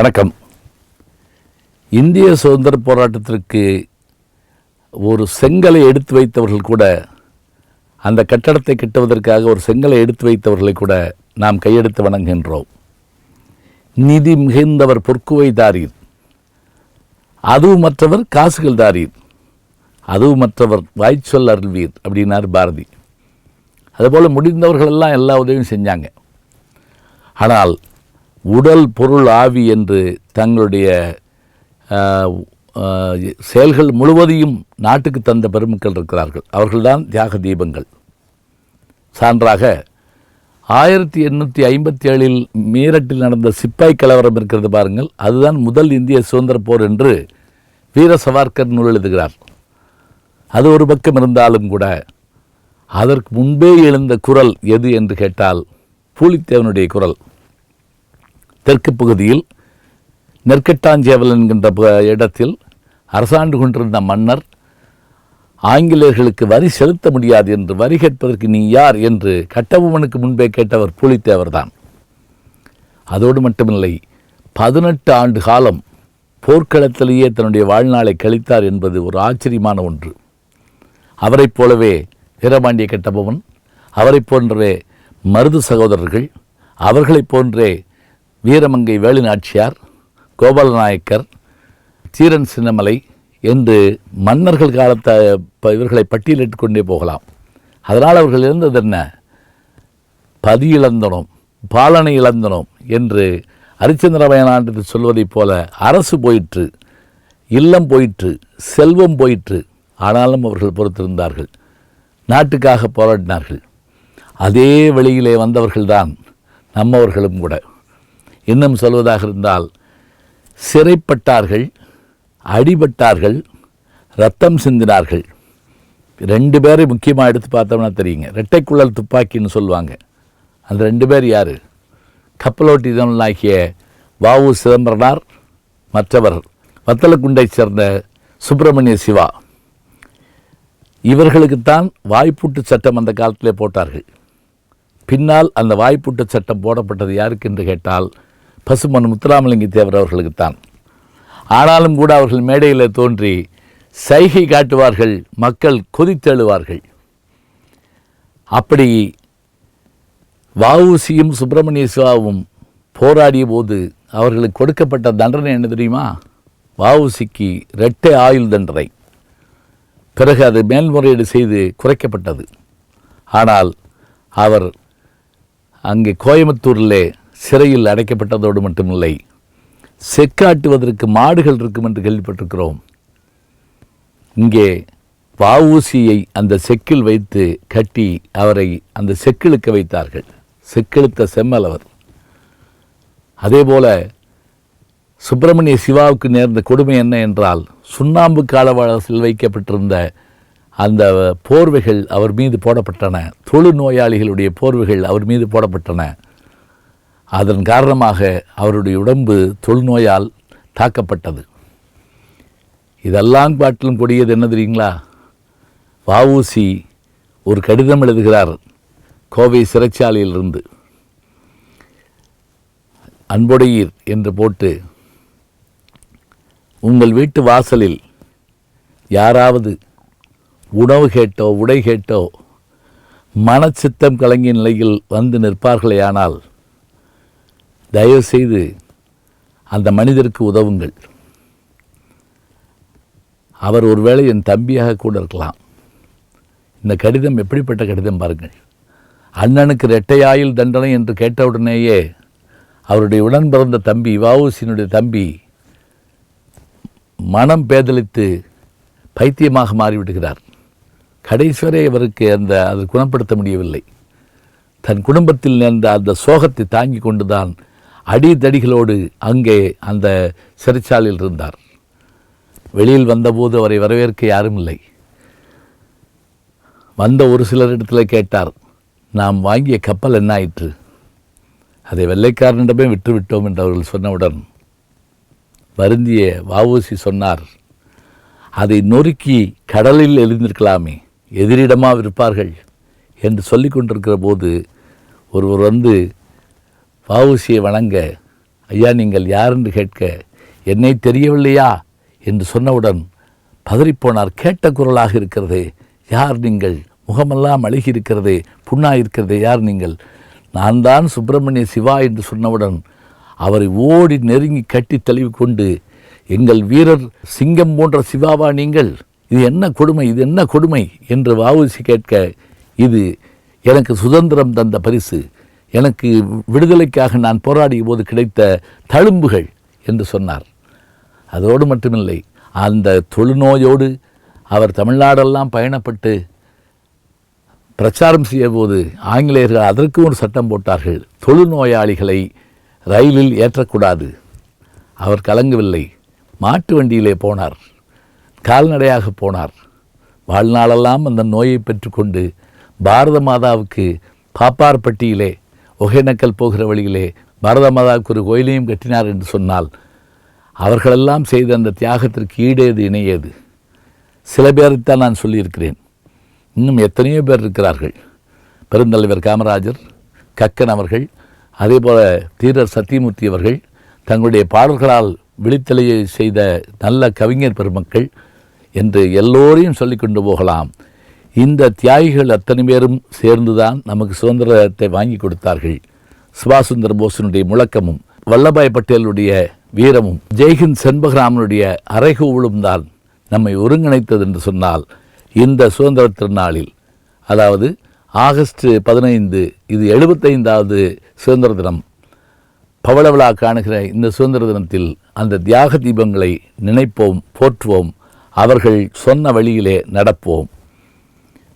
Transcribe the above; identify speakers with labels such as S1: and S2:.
S1: வணக்கம். இந்திய சுதந்திர போராட்டத்திற்கு ஒரு செங்கலை எடுத்து வைத்தவர்கள் கூட அந்த கட்டடத்தை கட்டுவதற்காக ஒரு செங்கலை எடுத்து வைத்தவர்களை கூட நாம் கையெடுத்து வணங்குகின்றோம். நிதி மிகுந்தவர் பொற்குவை தாரீர். அதுவும் மற்றவர் காசுகள் தாரீர். அதுவும் மற்றவர் வாய்ச்சொல் அருள்வீர் அப்படின்னார் பாரதி. அதுபோல் முடிந்தவர்கள் எல்லாம் எல்லா உதவியும் செஞ்சாங்க. ஆனால் உடல் பொருள் ஆவி என்று தங்களுடைய செயல்கள் முழுவதையும் நாட்டுக்கு தந்த பெருமக்கள் இருக்கிறார்கள். அவர்கள்தான் தியாக தீபங்கள். சான்றாக ஆயிரத்தி எண்ணூற்றி ஐம்பத்தி ஏழில் மீரட்டில் நடந்த சிப்பாய் கலவரம் இருக்கிறது பாருங்கள். அதுதான் முதல் இந்திய சுதந்திர போர் என்று வீர சவார்கர் நூல் எழுதுகிறார். அது ஒரு பக்கம் இருந்தாலும் கூட அதற்கு முன்பே எழுந்த குரல் எது என்று கேட்டால் பூலித்தேவனுடைய குரல். தெற்கு பகுதியில் நெற்கட்டாஞ்சேவல் என்கின்ற ப- இடத்தில் அரசாண்டு கொண்டிருந்த மன்னர் ஆங்கிலேயர்களுக்கு வரி செலுத்த முடியாது என்று வரி கேட்பதற்கு நீ யார் என்று கட்டபொம்மனுக்கு முன்பே கேட்டவர் புலித்தேவர்தான் அதோடு மட்டுமில்லை பதினெட்டு ஆண்டு காலம் போர்க்களத்திலேயே தன்னுடைய வாழ்நாளை கழித்தார் என்பது ஒரு ஆச்சரியமான ஒன்று. அவரைப் போலவே வீரபாண்டிய கட்டபொம்மன் அவரைப் போன்றவே மருது சகோதரர்கள் அவர்களைப் போன்றே வீரமங்கை வேலுநாச்சியார் கோபாலநாயக்கர் சீரன் சின்னமலை என்று மன்னர்கள் காலத்தை இவர்களை பட்டியலிட்டுக் கொண்டே போகலாம். அதனால் அவர்கள் இருந்தது என்ன? பதி இழந்தனும் பாலனை இழந்தனும் என்று ஹரிச்சந்திர வயநாட்டு சொல்வதைப் போல அரசு போயிற்று இல்லம் போயிற்று செல்வம் போயிற்று. ஆனாலும் அவர்கள் பொறுத்திருந்தார்கள் நாட்டுக்காக போராடினார்கள். அதே வழியிலே வந்தவர்கள்தான் நம்மவர்களும் கூட. இன்னும் சொல்வதாக இருந்தால் சிறைப்பட்டார்கள் அடிபட்டார்கள் ரத்தம் சிந்தினார்கள். ரெண்டு பேரை முக்கியமாக எடுத்து பார்த்தோம்னா தெரியுங்க. ரெட்டைக்குழல் துப்பாக்கின்னு சொல்லுவாங்க. அந்த ரெண்டு பேர் யார்? கப்பலோட்டி ஆகிய வாவு சிதம்பரனார் மற்றவர் வத்தலக்குண்டை சேர்ந்த சுப்பிரமணிய சிவா. இவர்களுக்குத்தான் வாய்ப்பூட்டு சட்டம் அந்த காலத்திலே போட்டார்கள். பின்னால் அந்த வாய்ப்பூட்டு சட்டம் போடப்பட்டது யாருக்கு என்று கேட்டால் பசுமன் முத்துராமலிங்க தேவர் அவர்களுக்குத்தான். ஆனாலும் கூட அவர்கள் மேடையில் தோன்றி சைகை காட்டுவார்கள் மக்கள் கொதித்தெழுவார்கள். அப்படி வஉசியும் சுப்பிரமணிய சிவாவும் போராடிய போது அவர்களுக்கு கொடுக்கப்பட்ட தண்டனை என்ன தெரியுமா? வஉசிக்கு இரட்டை ஆயுள் தண்டனை. பிறகு அது மேல்முறையீடு செய்து குறைக்கப்பட்டது. ஆனால் அவர் அங்கே கோயம்புத்தூரிலே சிறையில் அடைக்கப்பட்டதோடு மட்டுமில்லை செக்காட்டுவதற்கு மாடுகள் இருக்கும் என்று கேள்விப்பட்டிருக்கிறோம். இங்கே வஉசியை அந்த செக்கில் வைத்து கட்டி அவரை அந்த செக்கிழுக்க வைத்தார்கள். செக்கிழுத்த செம்மல் அவர் அதேபோல சுப்பிரமணிய சிவாவுக்கு நேர்ந்த கொடுமை என்ன என்றால் சுண்ணாம்பு காலவாளத்தில் வைக்கப்பட்டிருந்த அந்த போர்வைகள் அவர் மீது போடப்பட்டன. தொழு நோயாளிகளுடைய போர்வைகள் அவர் மீது போடப்பட்டன. அதன் காரணமாக அவருடைய உடம்பு தொழுநோயால் தாக்கப்பட்டது. இதெல்லாம் காட்டிலும் கொடியது என்ன தெரியுங்களா? வஉசி ஒரு கடிதம் எழுதுகிறார் கோவை சிறைச்சாலையிலிருந்து. அன்புடையீர் என்று போட்டு உங்கள் வீட்டு வாசலில் யாராவது உணவு கேட்டோ உடை கேட்டோ மனச்சித்தம் கலங்கிய நிலையில் வந்து நிற்பார்களேயானால் தயவுசெய்து அந்த மனிதருக்கு உதவுங்கள். அவர் ஒருவேளை என் தம்பியாக கூட இருக்கலாம். இந்த கடிதம் எப்படிப்பட்ட கடிதம் பாருங்கள். அண்ணனுக்கு ரெட்டையாயில் தண்டனை என்று கேட்டவுடனேயே அவருடைய உடன் பிறந்த தம்பி வஉசியினுடைய தம்பி மனம் பேதலித்து பைத்தியமாக மாறிவிடுகிறார். கடைசி வரை அவருக்கு அந்த அதை குணப்படுத்த முடியவில்லை. தன் குடும்பத்தில் நேர்ந்த அந்த சோகத்தை தாங்கி கொண்டுதான் அடிதடிகளோடு அங்கே அந்த சிறைச்சாலையில் இருந்தார். வெளியில் வந்தபோது அவரை வரவேற்க யாரும் இல்லை. வந்த ஒரு சிலரிடத்தில் கேட்டார் நாம் வாங்கிய கப்பல் என்ன ஆயிற்று? அதை வெள்ளைக்காரனிடமே விட்டுவிட்டோம் என்று அவர்கள் சொன்னவுடன் வருந்திய வாவூசி சொன்னார் அதை நொறுக்கி கடலில் எழுந்திருக்கலாமே எதிரிடமாக இருப்பார்கள் என்று சொல்லிக் கொண்டிருக்கிற போது ஒருவர் வந்து வஉசியை வணங்க ஐயா நீங்கள் யார் என்று கேட்க என்னை தெரியவில்லையா? என்று சொன்னவுடன் பதறிப்போனார். கேட்ட குரலாக இருக்கிறதே யார் நீங்கள்? முகமெல்லாம் அழுகி இருக்கிறதே புண்ணாக இருக்கிறதே யார் நீங்கள்? நான் தான் சுப்பிரமணிய சிவா என்று சொன்னவுடன் அவரை ஓடி நெருங்கி கட்டி தழுவி கொண்டு எங்கள் வீரர் சிங்கம் போன்ற சிவாவா நீங்கள்? இது என்ன கொடுமை? இது என்ன கொடுமை? என்று வாவுசி கேட்க இது எனக்கு சுதந்திரம் தந்த பரிசு. எனக்கு விடுதலைக்காக நான் போராடிய போது கிடைத்த தழும்புகள் என்று சொன்னார். அதோடு மட்டுமில்லை அந்த தொழுநோயோடு அவர் தமிழ்நாடெல்லாம் பயணப்பட்டு பிரச்சாரம் செய்யபோது ஆங்கிலேயர்கள் அதற்கும் ஒரு சட்டம் போட்டார்கள். தொழுநோயாளிகளை ரயிலில் ஏற்றக்கூடாது. அவர் கலங்கவில்லை. மாட்டு வண்டியிலே போனார். கால்நடையாக போனார். வாழ்நாளெல்லாம் அந்த நோயை பெற்றுக்கொண்டு பாரத மாதாவுக்கு பாப்பார்பட்டியிலே ஒகேனக்கல் போகிற வழியிலே பாரத மாதாவுக்கு ஒரு கோயிலையும் கட்டினார் என்று சொன்னால் அவர்களெல்லாம் செய்த அந்த தியாகத்திற்கு ஈடேது இணையது. சில பேரைத்தான் நான் சொல்லியிருக்கிறேன். இன்னும் எத்தனையோ பேர் இருக்கிறார்கள். பெருந்தலைவர் காமராஜர் கக்கன் அவர்கள் அதேபோல தீரர் சத்தியமூர்த்தி அவர்கள் தங்களுடைய பாடல்களால் விழித்தலையை செய்த நல்ல கவிஞர் பெருமக்கள் என்று எல்லோரையும் சொல்லிக்கொண்டு போகலாம். இந்த தியாகிகள் அத்தனை பேரும் சேர்ந்துதான் நமக்கு சுதந்திரத்தை வாங்கி கொடுத்தார்கள். சுபாஷ் சந்திர போஸினுடைய முழக்கமும் வல்லபாய் பட்டேலுடைய வீரமும் ஜெய்ஹிந்த் செண்பகராமனுடைய அரைகூவலும் தான் நம்மை ஒருங்கிணைத்தது என்று சொன்னால் இந்த சுதந்திர திருநாளில் அதாவது ஆகஸ்ட் பதினைந்து இது எழுபத்தைந்தாவது சுதந்திர தினம் பவளவளா காணுகிற இந்த சுதந்திர தினத்தில் அந்த தியாக தீபங்களை நினைப்போம் போற்றுவோம் அவர்கள் சொன்ன வழியிலே நடப்போம்.